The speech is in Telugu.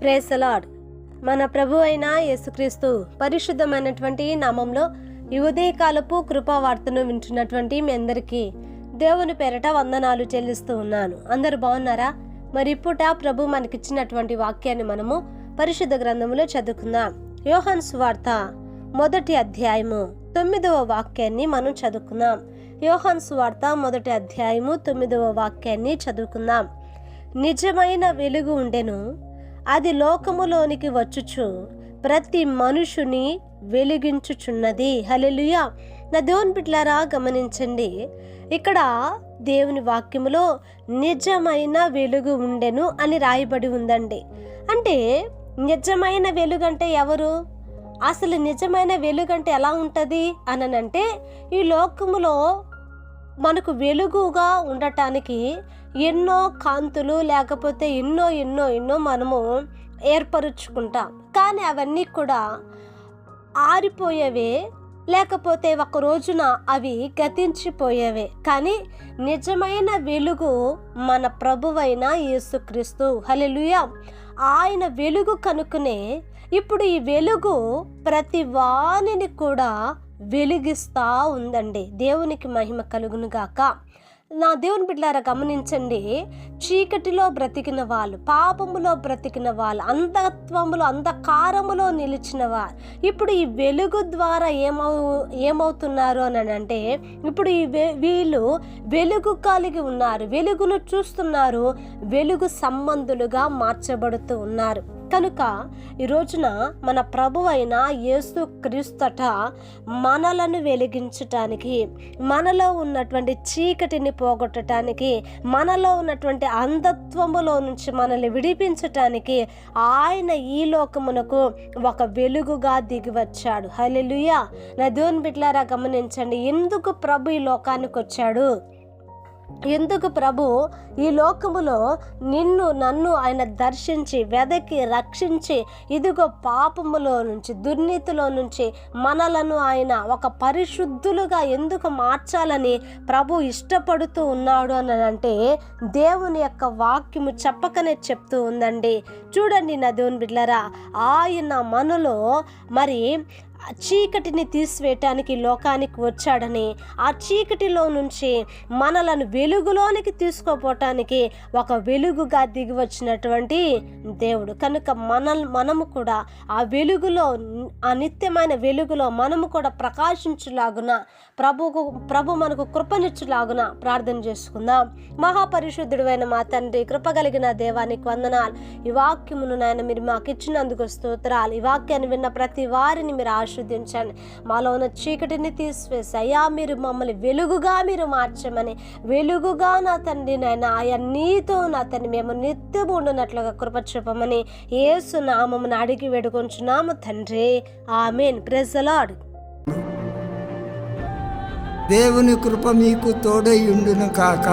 ప్రేసలాడ్ మన ప్రభు అయిన యేసుక్రీస్తు పరిశుద్ధమైనటువంటి నామంలో ఈ ఉదయకాలపు కృపావార్తను వింటున్నటువంటి మీ అందరికీ దేవుని పేరట వందనాలు చెల్లిస్తూ ఉన్నాను. అందరు బాగున్నారా? మరి ఇప్పుట ప్రభు మనకిచ్చినటువంటి వాక్యాన్ని మనము పరిశుద్ధ గ్రంథంలో చదువుకుందాం. యోహన్ సువార్త మొదటి అధ్యాయము తొమ్మిదవ వాక్యాన్ని మనం చదువుకుందాం. యోహన్ సువార్త మొదటి అధ్యాయము తొమ్మిదవ వాక్యాన్ని చదువుకుందాం. నిజమైన వెలుగు ఉండెను అది లోకములోనికి వచ్చుచు. ప్రతి మనుషుని వెలిగించుచున్నది. హల్లెలూయా. నా దేవుని బిడ్లారా గమనించండి. ఇక్కడ దేవుని వాక్యములో నిజమైన వెలుగు ఉండెను అని రాయబడి ఉందండి. అంటే నిజమైన వెలుగు అంటే ఎవరు? అసలు నిజమైన వెలుగు అంటే ఎలా ఉంటుంది? అననంటే ఈ లోకములో మనకు వెలుగుగా ఉండటానికి ఎన్నో కాంతులు లేకపోతే ఎన్నో ఎన్నో ఎన్నో మనము ఏర్పరుచుకుంటాం. కానీ అవన్నీ కూడా ఆరిపోయేవే లేకపోతే ఒక రోజున అవి గతించిపోయేవే. కానీ నిజమైన వెలుగు మన ప్రభువైన యేసుక్రీస్తు. హలెలుయ ఆయన వెలుగు కనుకునే ఇప్పుడు ఈ వెలుగు ప్రతి వాణిని కూడా వెలిగిస్తా ఉందండి. దేవునికి మహిమ కలుగును గాక నా దేవుని బిడ్డారా గమనించండి. చీకటిలో బ్రతికిన వాళ్ళు పాపములో బ్రతికిన వాళ్ళు అంధత్వములో అంధకారములో నిలిచిన వారు. ఇప్పుడు ఈ వెలుగు ద్వారా ఏమవు ఏమవుతున్నారు అని అంటే ఇప్పుడు ఈ వీళ్ళు వెలుగు కలిగి ఉన్నారు. వెలుగును చూస్తున్నారు. వెలుగు సంబంధులుగా మార్చబడుతూ ఉన్నారు. కనుక ఈ రోజున మన ప్రభు అయిన యేసు క్రీస్తట మనలను వెలిగించటానికి మనలో ఉన్నటువంటి చీకటిని పోగొట్టడానికి మనలో ఉన్నటువంటి అంధత్వములో నుంచి మనల్ని విడిపించటానికి ఆయన ఈ లోకమునకు ఒక వెలుగుగా దిగి వచ్చాడు. హల్లెలూయా. నా దేవుని బిడ్లారా గమనించండి ఎందుకు ప్రభు ఈ లోకానికి వచ్చాడు? ఎందుకు ప్రభు? ఈ లోకములో నిన్ను నన్ను ఆయన దర్శించి వెదకి రక్షించి ఇదిగో పాపములో నుంచి దుర్నీతిలో నుంచి మనలను ఆయన ఒక పరిశుద్ధులుగా ఎందుకు మార్చాలని ప్రభు ఇష్టపడుతూ ఉన్నాడు అని అంటే దేవుని యొక్క వాక్యము చెప్పకనే చెప్తూ ఉందండి. చూడండి నా దేవుని బిడ్లరా ఆయన మనలో మరి చీకటిని తీసివేయటానికి లోకానికి వచ్చాడని ఆ చీకటిలో నుంచి మనలను వెలుగులోనికి తీసుకోపోవటానికి ఒక వెలుగుగా దిగి వచ్చినటువంటి దేవుడు. కనుక మన మనము కూడా ఆ వెలుగులో ఆ నిత్యమైన వెలుగులో మనము కూడా ప్రకాశించులాగున ప్రభుకు ప్రభు మనకు కృపనిచ్చులాగున ప్రార్థన చేసుకుందాం. మహాపరిశుద్ధుడైన మా తండ్రి కృపగలిగిన దేవానికి వందనాలు. ఈ వాక్యమును నాయన మీరు మాకు ఇచ్చినందుకు స్తోత్రాలు. ఈ వాక్యాన్ని విన్న ప్రతి వారిని మీరు ఆస్వాదించండి మాలో ఉన్న చీకటిని తీసివేసి అయ్యా మీరు మమ్మల్ని వెలుగుగా మీరు మార్చమని వెలుగుగా నా తండ్రి నాయన ఆయా నీతో నా తండ్రి మేము నిత్యము ఉండునట్లుగా కృప చూపమని ఏసు నామమును అడిగి వేడుకొంచున్నాము తండ్రి. ఆమెన్. ప్రెజలాడ్ దేవుని కృప మీకు తోడై ఉండును కాక.